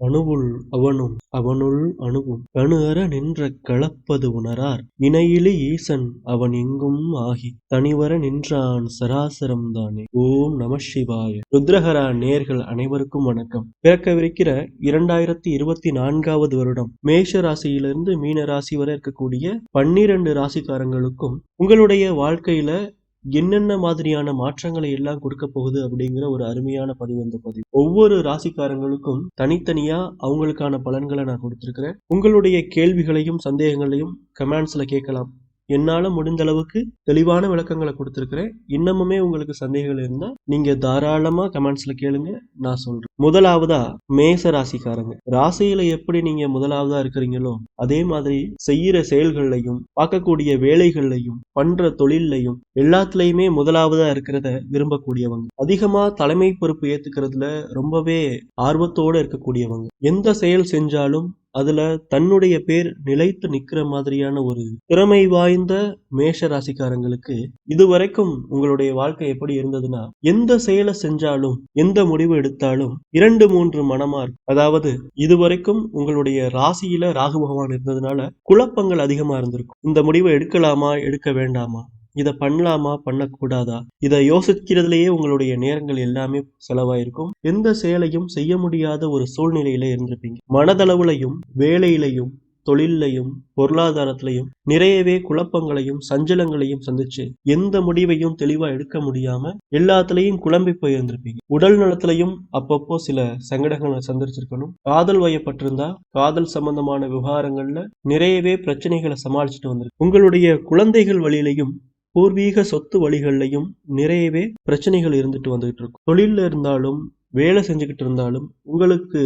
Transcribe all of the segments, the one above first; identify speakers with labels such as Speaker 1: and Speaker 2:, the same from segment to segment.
Speaker 1: அணுவுள் அவனும் அவனுள் அணுவும். கணு அற நின்ற கலப்பது உணரார். இணையிலி ஈசன் அவன் எங்கும் ஆகி தனிவர நின்றான் சராசரம் தானே. ஓம் நம சிவாய. ருத்ரஹரா நேர்கள் அனைவருக்கும் வணக்கம். பிறக்கவிருக்கிற இரண்டாயிரத்தி இருபத்தி நான்காவது வருடம் மேஷ ராசியிலிருந்து மீன ராசி வரை இருக்கக்கூடிய பன்னிரண்டு ராசிக்காரங்களுக்கும் உங்களுடைய வாழ்க்கையில என்னென்ன மாதிரியான மாற்றங்களை எல்லாம் கொடுக்க போகுது அப்படிங்கிற ஒரு அருமையான பதிவு இந்த பதிவு. ஒவ்வொரு ராசிக்காரங்களுக்கும் தனித்தனியா அவங்களுக்கான பலன்களை நான் கொடுத்திருக்கிறேன். உங்களுடைய கேள்விகளையும் சந்தேகங்களையும் கமெண்ட்ஸ்ல கேட்கலாம். என்னால் முடிந்த அளவுக்கு தெளிவான விளக்கங்களை கொடுத்துருக்குறேன். இன்னமுமே உங்களுக்கு சந்தேகங்கள் இருந்தால் நீங்கள் தாராளமாக கமெண்ட்ஸில் கேளுங்க நான் சொல்கிறேன் முதலாவதா மேச ராசிக்காரங்க. ராசியில் எப்படி நீங்கள் முதலாவதா இருக்கிறீங்களோ அதே மாதிரி செய்கிற செயல்கள்லையும் பார்க்கக்கூடிய வேலைகள்லையும் பண்ணுற தொழில்லையும் எல்லாத்துலேயுமே முதலாவதா இருக்கிறத விரும்பக்கூடியவங்க. அதிகமாக தலைமை பொறுப்பு ஏற்றுக்கிறதுல ரொம்பவே ஆர்வத்தோட இருக்கக்கூடியவங்க. எந்த செயல் செஞ்சாலும் அதுல தன்னுடைய பேர் நிலைத்து நிக்கிற மாதிரியான ஒரு திறமை வாய்ந்த மேஷ ராசிக்காரங்களுக்கு இதுவரைக்கும் உங்களுடைய வாழ்க்கை எப்படி இருந்ததுன்னா எந்த செயலை செஞ்சாலும் எந்த முடிவு எடுத்தாலும் இரண்டு மூன்று மனமா இருக்கும் அதாவது இதுவரைக்கும் உங்களுடைய ராசியில ராகு பகவான் இருந்ததுனால குழப்பங்கள் அதிகமா இருந்திருக்கும். இந்த முடிவை எடுக்கலாமா எடுக்க வேண்டாமா? இதை பண்ணலாமா பண்ணக்கூடாதா? இதை யோசிக்கிறதுலயே உங்களுடைய நேரங்கள் எல்லாமே செலவாயிருக்கும். எந்த செயலையும் செய்ய முடியாத ஒரு சூழ்நிலையில இருந்திருப்பீங்க. மனதளவுலையும் வேலையிலையும் தொழிலையும் பொருளாதாரத்திலையும் நிறையவே குழப்பங்களையும் சஞ்சலங்களையும் சந்திச்சு எந்த முடிவையும் தெளிவா எடுக்க முடியாம எல்லாத்துலயும் குழம்பி போயிருந்திருப்பீங்க. உடல் நலத்திலையும் அப்பப்போ சில சங்கடங்களை சந்திச்சிருக்கணும். காதல் வயப்பட்டிருந்தா காதல் சம்பந்தமான விவகாரங்கள்ல நிறையவே பிரச்சனைகளை சமாளிச்சுட்டு வந்திருக்கு உங்களுடைய குழந்தைகள் வழியிலையும் பூர்வீக சொத்து வழிகள்லையும் நிறையவே பிரச்சனைகள் இருந்துட்டு வந்துகிட்டு இருக்கும் தொழிலில் இருந்தாலும் வேலை செஞ்சுக்கிட்டு இருந்தாலும் உங்களுக்கு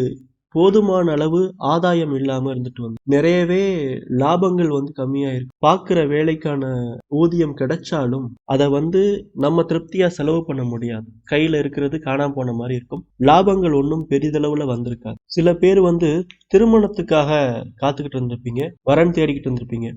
Speaker 1: போதுமான அளவு ஆதாயம் இல்லாம இருந்துட்டு வந்து நிறையவே லாபங்கள் வந்து கம்மியா இருக்கு பாக்குற வேலைக்கான ஊதியம் கிடைச்சாலும் அதை வந்து நம்ம திருப்தியா செலவு பண்ண முடியாது. கையில இருக்கிறது காணாம போன மாதிரி இருக்கும். லாபங்கள் ஒன்றும் பெரிதளவுல வந்திருக்காது. சில பேர் வந்து திருமணத்துக்காக காத்துக்கிட்டு இருந்திருப்பீங்க வரன் தேடிக்கிட்டு இருந்திருப்பீங்க.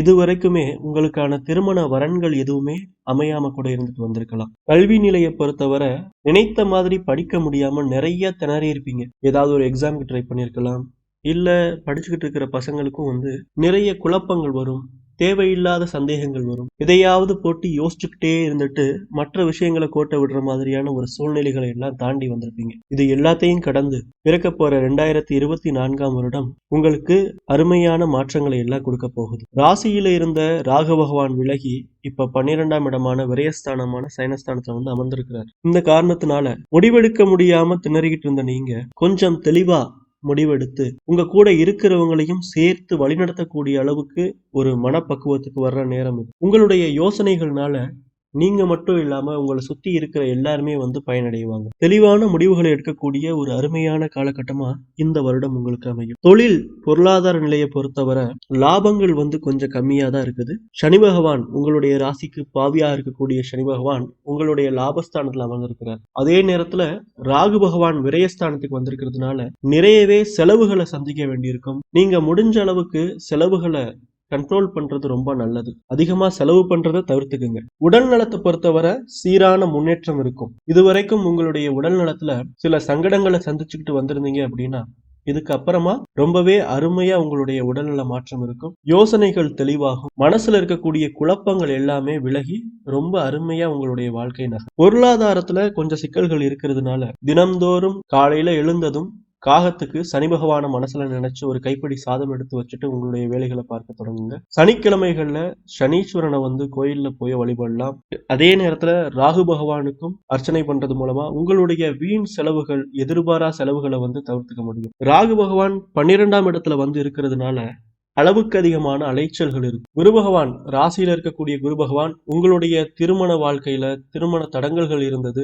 Speaker 1: இது வரைக்குமே உங்களுக்கான திருமண வரன்கள் எதுவுமே அமையாம கூட இருந்துட்டு வந்திருக்கலாம். கல்வி நிலையை பொறுத்தவரை நினைத்த மாதிரி படிக்க முடியாம நிறைய திணறி இருப்பீங்க. ஏதாவது ஒரு எக்ஸாமுக்கு ட்ரை பண்ணியிருக்கலாம் இல்ல படிச்சுக்கிட்டு இருக்கிற பசங்களுக்கும் வந்து நிறைய குழப்பங்கள் வரும். தேவையில்லாத சந்தேகங்கள் வரும். எதையாவது போட்டு யோசிச்சுக்கிட்டே இருந்துட்டு மற்ற விஷயங்களை கோட்டை விடுற மாதிரியான ஒரு சூழ்நிலைகளை எல்லாம் தாண்டி வந்திருப்பீங்க. இது எல்லாத்தையும் கடந்து பிறக்க போற ரெண்டாயிரத்தி இருபத்தி நான்காம் வருடம் உங்களுக்கு அருமையான மாற்றங்களை எல்லாம் கொடுக்க போகுது. ராசியில இருந்த ராக பகவான் விலகி இப்ப பன்னிரெண்டாம் இடமான விரயஸ்தானமான சயனஸ்தானத்துல வந்து அமர்ந்திருக்கிறார். இந்த காரணத்தினால முடிவெடுக்க முடியாம திணறிக்கிட்டு இருந்த நீங்க கொஞ்சம் தெளிவா முடிவெடுத்து உங்க கூட இருக்கிறவங்களையும் சேர்த்து வழிநடத்தக்கூடிய அளவுக்கு ஒரு மனப்பக்குவத்துக்கு வர்ற நேரம் உங்களுடைய யோசனைகள்னால நீங்க மட்டும் இல்லாம உங்களை சுத்தி இருக்கிற எல்லாருமே வந்து பயனடைவாங்க. தெளிவான முடிவுகளை எடுக்கக்கூடிய ஒரு அருமையான காலகட்டமா இந்த வருடம் உங்களுக்கு அமையும். தொழில் பொருளாதார நிலையை பொறுத்தவரை லாபங்கள் வந்து கொஞ்சம் கம்மியா தான் இருக்குது. சனி பகவான் உங்களுடைய ராசிக்கு பாவியா இருக்கக்கூடிய சனி பகவான் உங்களுடைய லாபஸ்தானத்துல அமர்ந்திருக்கிறார். அதே நேரத்துல ராகு பகவான் விரயஸ்தானத்துக்கு வந்திருக்கிறதுனால நிறையவே செலவுகளை சந்திக்க வேண்டியிருக்கும். நீங்க முடிஞ்ச அளவுக்கு செலவுகளை கண்ட்ரோல் பண்றது ரொம்ப நல்லது. அதிகமா செலவு பண்றதை தவிர்த்துக்குங்க. உடல் நலத்தை பொறுத்தவரை சீரான முன்னேற்றம் இருக்கும். இதுவரைக்கும் உங்களுடைய உடல் நலத்துல சில சங்கடங்களை சந்திச்சுக்கிட்டு வந்திருந்தீங்க அப்படின்னா இதுக்கு அப்புறமா ரொம்பவே அருமையா உங்களுடைய உடல்நல மாற்றம் இருக்கும். யோசனைகள் தெளிவாகும். மனசுல இருக்கக்கூடிய குழப்பங்கள் எல்லாமே விலகி ரொம்ப அருமையா உங்களுடைய வாழ்க்கை நகர் பொருளாதாரத்துல கொஞ்சம் சிக்கல்கள் இருக்கிறதுனால தினம்தோறும் காலையில எழுந்ததும் காகத்துக்கு சனி பகவான மனசுல நினைச்சு ஒரு கைப்பிடி சாதம் எடுத்து வச்சுட்டு உங்களுடைய வேலைகளை பார்க்க தொடங்குங்க. சனிக்கிழமைகள்ல சனீஸ்வரனை வந்து கோயில்ல போய் வழிபடலாம். அதே நேரத்துல ராகு பகவானுக்கும் அர்ச்சனை பண்றது மூலமா உங்களுடைய வீண் செலவுகள் எதிர்பாரா செலவுகளை வந்து தவிர்த்துக்க முடியும். ராகு பகவான் பன்னிரெண்டாம் இடத்துல வந்து இருக்கிறதுனால அளவுக்கு அதிகமான அலைச்சல்கள் இருக்கு. குரு பகவான் ராசியில இருக்கக்கூடிய குரு பகவான் உங்களுடைய திருமண வாழ்க்கையில திருமண தடங்கல்கள் இருந்தது.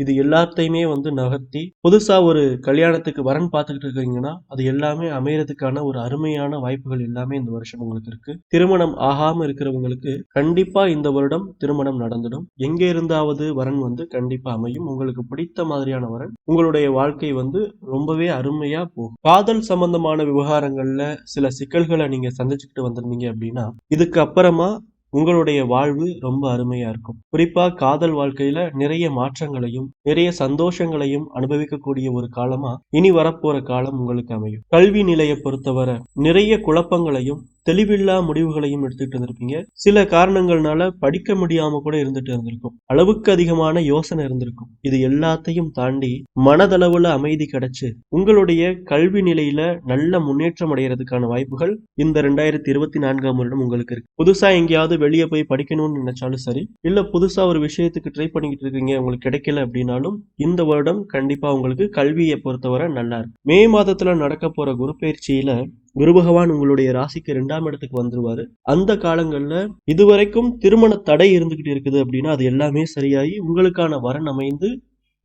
Speaker 1: இது எல்லாத்தையுமே வந்து நகர்த்தி புதுசாக ஒரு கல்யாணத்துக்கு வரன் பார்த்துக்கிட்டு இருக்கீங்கன்னா அது எல்லாமே அமையறதுக்கான ஒரு அருமையான வாய்ப்புகள் எல்லாமே இந்த வருஷம் உங்களுக்கு இருக்கு. திருமணம் ஆகாம இருக்கிறவங்களுக்கு கண்டிப்பா இந்த வருடம் திருமணம் நடந்துடும். எங்க இருந்தாவது வரன் வந்து கண்டிப்பா அமையும். உங்களுக்கு பிடித்த மாதிரியான வரன் உங்களுடைய வாழ்க்கை வந்து ரொம்பவே அருமையா போகும். காதல் சம்பந்தமான விவகாரங்கள்ல சில சிக்கல்களை நீங்க சந்திச்சுக்கிட்டு வந்திருந்தீங்க அப்படின்னா இதுக்கு அப்புறமா உங்களுடைய வாழ்வு ரொம்ப அருமையா இருக்கும். குறிப்பா காதல் வாழ்க்கையில நிறைய மாற்றங்களையும் நிறைய சந்தோஷங்களையும் அனுபவிக்கக்கூடிய ஒரு காலமா இனி வரப்போற காலம் உங்களுக்கு அமையும். கல்வி நிலையை பொறுத்தவரை நிறைய குழப்பங்களையும் தெளிவில்லா முடிவுகளையும் எடுத்துட்டு இருந்திருப்பீங்க. சில காரணங்கள்னால படிக்க முடியாம கூட இருந்துட்டு இருந்திருக்கும். அளவுக்கு அதிகமான யோசனை இருந்திருக்கும். இது எல்லாத்தையும் தாண்டி மனதளவுல அமைதி கிடைச்சு உங்களுடைய கல்வி நிலையில நல்ல முன்னேற்றம் அடைகிறதுக்கான வாய்ப்புகள் இந்த ரெண்டாயிரத்தி இருபத்தி நான்காம் வருடம் உங்களுக்கு இருக்கு. புதுசா எங்கேயாவது வெளியே போய் படிக்கணும்னு நினைச்சாலும் சரி இல்ல புதுசா ஒரு விஷயத்துக்கு ட்ரை பண்ணிக்கிட்டு இருக்கீங்க உங்களுக்கு கிடைக்கல அப்படின்னாலும் இந்த வருடம் கண்டிப்பா உங்களுக்கு கல்வியை பொறுத்தவரை நல்லா இருக்கு. மே மாதத்துல நடக்க போற குரு பயிற்சியில குரு பகவான் உங்களுடைய ராசிக்கு ரெண்டாம் இடத்துக்கு வந்துருவாரு. அந்த காலங்கள்ல இதுவரைக்கும் திருமண தடை இருந்துகிட்டு இருக்குது அப்படின்னா அது எல்லாமே சரியாகி உங்களுக்கான வரன் அமைந்து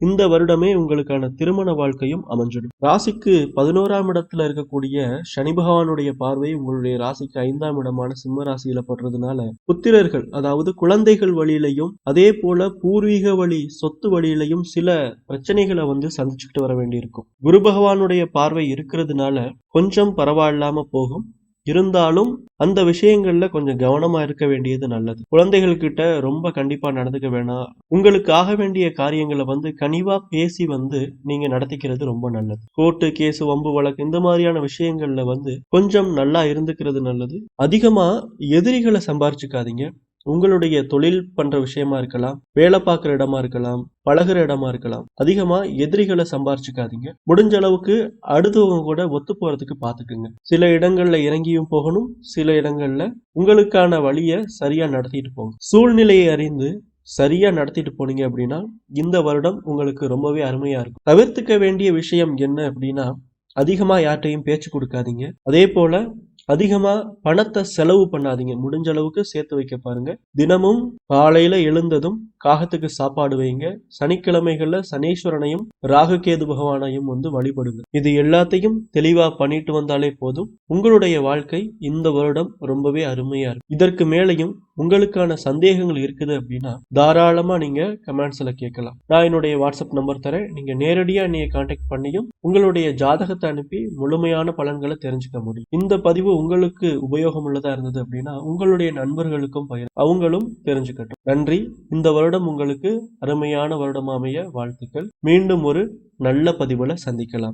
Speaker 1: இந்த வருடமே உங்களுக்கான திருமண வாழ்க்கையும் அமைஞ்சிடும். ராசிக்கு பதினோராம் இடத்துல இருக்கக்கூடிய சனி பகவானுடைய பார்வை உங்களுடைய ராசிக்கு ஐந்தாம் இடமான சிம்ம ராசியில படுறதுனால புத்திரர்கள் அதாவது குழந்தைகள் வழியிலையும் அதே போல பூர்வீக வழி சொத்து வழியிலையும் சில பிரச்சனைகளை வந்து சந்திச்சுக்கிட்டு வர வேண்டியிருக்கும். குரு பகவானுடைய பார்வை இருக்கிறதுனால கொஞ்சம் பரவாயில்லாம போகும். இருந்தாலும் அந்த விஷயங்கள்ல கொஞ்சம் கவனமா இருக்க வேண்டியது நல்லது. குழந்தைகள் கிட்ட ரொம்ப கண்டிப்பா நடந்துக்க வேணாம். உங்களுக்கு ஆக வேண்டிய காரியங்களை வந்து கனிவா பேசி வந்து நீங்க நடத்திக்கிறது ரொம்ப நல்லது. கோர்ட்டு கேஸ் வம்பு வழக்கு இந்த மாதிரியான விஷயங்கள்ல வந்து கொஞ்சம் நல்லா இருந்துக்கிறது நல்லது. அதிகமா எதிரிகளை சம்பாரிச்சுக்காதீங்க. உங்களுடைய தொழில் பண்ற விஷயமா இருக்கலாம் வேலை பார்க்குற இடமா இருக்கலாம் பழகுற இடமா இருக்கலாம் அதிகமா எதிரிகளை சம்பாரிச்சுக்காதீங்க. முடிஞ்ச அளவுக்கு அடுத்தவங்க கூட ஒத்து போறதுக்கு பார்த்துக்குங்க சில இடங்கள்ல இறங்கியும் போகணும் சில இடங்கள்ல உங்களுக்கான வழியை சரியா நடத்திட்டு போங்க. சூழ்நிலையை அறிந்து சரியா நடத்திட்டு போனீங்க அப்படின்னா இந்த வருடம் உங்களுக்கு ரொம்பவே அருமையா இருக்கும். தவிர்த்துக்க வேண்டிய விஷயம் என்ன அப்படின்னா அதிகமா யார்கிட்டையும் பேச்சு கொடுக்காதீங்க. அதே போல அதிகமாக பணத்தை செலவு பண்ணாதீங்க. முடிஞ்ச அளவுக்கு சேர்த்து வைக்க பாருங்க. தினமும் காலையில எழுந்ததும் காகத்துக்கு சாப்பாடு வைங்க. சனிக்கிழமைகள்ல சனீஸ்வரனையும் ராகுகேது பகவானையும் வந்து வழிபடுங்க. இது எல்லாத்தையும் தெளிவா பண்ணிட்டு வந்தாலே போதும். உங்களுடைய வாழ்க்கை இந்த வருடம் ரொம்பவே அருமையா இருக்கும். இதற்கு மேலையும் உங்களுக்கான சந்தேகங்கள் இருக்குது அப்படின்னா தாராளமாக நீங்கள் கமெண்ட்ஸில் கேட்கலாம். நான் என்னுடைய வாட்ஸ்அப் நம்பர் தரேன். நீங்கள் நேரடியாக நீங்கள் காண்டாக்ட் பண்ணியும் உங்களுடைய ஜாதகத்தை அனுப்பி முழுமையான பலன்களை தெரிஞ்சுக்க முடியும். இந்த பதிவு உங்களுக்கு உபயோகம் உள்ளதாக இருந்தது அப்படின்னா உங்களுடைய நண்பர்களுக்கும் பயிர் அவங்களும் தெரிஞ்சுக்கட்டும். நன்றி. இந்த வருடம் உங்களுக்கு அருமையான வருடம் அமைய வாழ்த்துக்கள். மீண்டும் ஒரு நல்ல பதிவில் சந்திக்கலாம்.